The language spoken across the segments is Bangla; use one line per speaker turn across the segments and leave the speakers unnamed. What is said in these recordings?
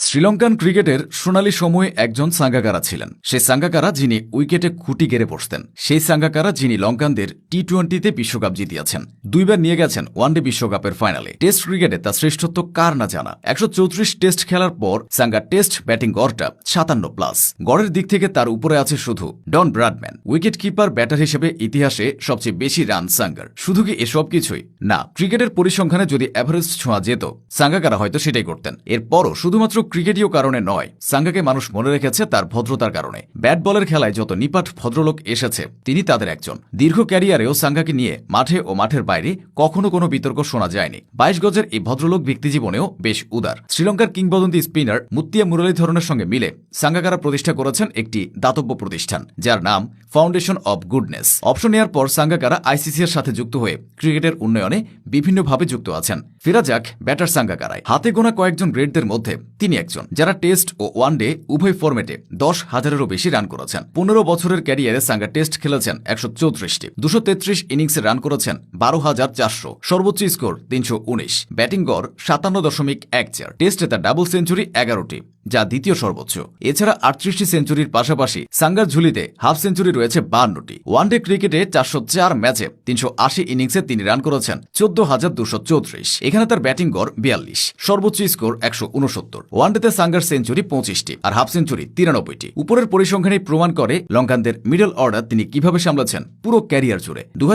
শ্রীলঙ্কান ক্রিকেটের সোনালী সময়ে একজন সাঙ্গাকারা ছিলেন। সেই সাঙ্গাকারা যিনি উইকেটে খুঁটি গেড়ে বসতেন, সেই সাঙ্গাকারা যিনি লঙ্কানদের টি টোয়েন্টিতে বিশ্বকাপ জিতিয়েছেন, দুইবার নিয়ে গেছেন ওয়ানডে বিশ্বকাপের ফাইনালে। টেস্ট ক্রিকেটে তার শ্রেষ্ঠত্ব কার না জানা। একশো চৌত্রিশ টেস্ট খেলার পর সাঙ্গা টেস্ট ব্যাটিং গড়টা সাতান্ন প্লাস। গড়ের দিক থেকে তার উপরে আছে শুধু Don Bradman wicket keeper batter হিসেবে ইতিহাসে সবচেয়ে বেশি রান সাঙ্গার। শুধু কি এসব কিছুই? না, ক্রিকেটের পরিসংখ্যানে যদি অ্যাভারেজ ছোঁয়া যেত, সাঙ্গাকারা হয়তো সেটাই করতেন। এরপরও শুধুমাত্র ক্রিকেটীয় কারণে নয়, সাঙ্গাকে মানুষ মনে রেখেছে তার ভদ্রতার কারণে। ব্যাট বলের খেলায় যত নিপাট ভদ্রলোক এসেছে, তিনি তাদের একজন। দীর্ঘ ক্যারিয়ারেও সাঙ্গাকে নিয়ে মাঠে ও মাঠের বাইরে কখনো কোনো বিতর্ক শোনা যায়নি। বাইশ গজের এই ভদ্রলোক ব্যক্তিজীবনেও বেশ উদার। শ্রীলঙ্কার কিংবদন্তি স্পিনার মুত্তিয়া মুরলীধরনের সঙ্গে মিলে সাঙ্গাকারা প্রতিষ্ঠা করেছেন একটি দাতব্য প্রতিষ্ঠান, যার নাম ফাউন্ডেশন অব গুডনেস অপশন নেওয়ার পর সাঙ্গাকারা আইসিসি এর সাথে যুক্ত হয়ে ক্রিকেটের উন্নয়নে বিভিন্নভাবে যুক্ত আছেন। ফেরা যাক ব্যাটার সাঙ্গাকারায়। হাতে গোনা কয়েকজন গ্রেটদের মধ্যে তিনি একজন, যারা টেস্ট ও ওয়ানডে উভয় ফরম্যাটে দশ হাজারেরও বেশি রান করেছেন। পনেরো বছরের ক্যারিয়ারে সাঙ্গা টেস্ট খেলেছেন একশো চৌত্রিশটি। দুশো তেত্রিশ ইনিংসে রান করেছেন বারো হাজার চারশো। সর্বোচ্চ স্কোর তিনশো উনিশ। ব্যাটিং গড় সাতান্ন দশমিক এক চার। টেস্টে তার ডাবল সেঞ্চুরি এগারোটি। যা দ্বিতীয় সর্বোচ্চ। এছাড়া আটত্রিশটি সেঞ্চুরির পাশাপাশি সাঙ্গার ঝুলিতে হাফ সেঞ্চুরি রয়েছে বান্নটি। ওয়ানডে ক্রিকেটে চারশো চার ম্যাচে তিনশো আশি ইনিংসে তিনি রান করেছেন চোদ্দ হাজার দুশো চৌত্রিশ। এখানে তার ব্যাটিং গড় বিয়াল্লিশ। সর্বোচ্চ স্কোর একশো উনসত্তর। ওয়ানডেতে সাঙ্গার সেঞ্চুরি পঁচিশটি আর হাফ সেঞ্চুরি তিরানব্বইটি। উপরের পরিসংখ্যানই প্রমাণ করে লঙ্কানদের মিডল অর্ডার তিনি কীভাবে সামলাচ্ছেন পুরো ক্যারিয়ার জুড়ে। দু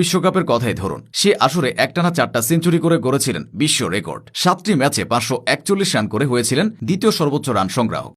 বিশ্বকাপের কথাই ধরুন, সে আসরে একটানা চারটা সেঞ্চুরি করে গড়েছিলেন বিশ্ব রেকর্ড। সাতটি ম্যাচে পাঁচশো একচল্লিশ রান করে হয়েছিলেন দ্বিতীয় সর্বোচ্চ রান সংগ্রাহক।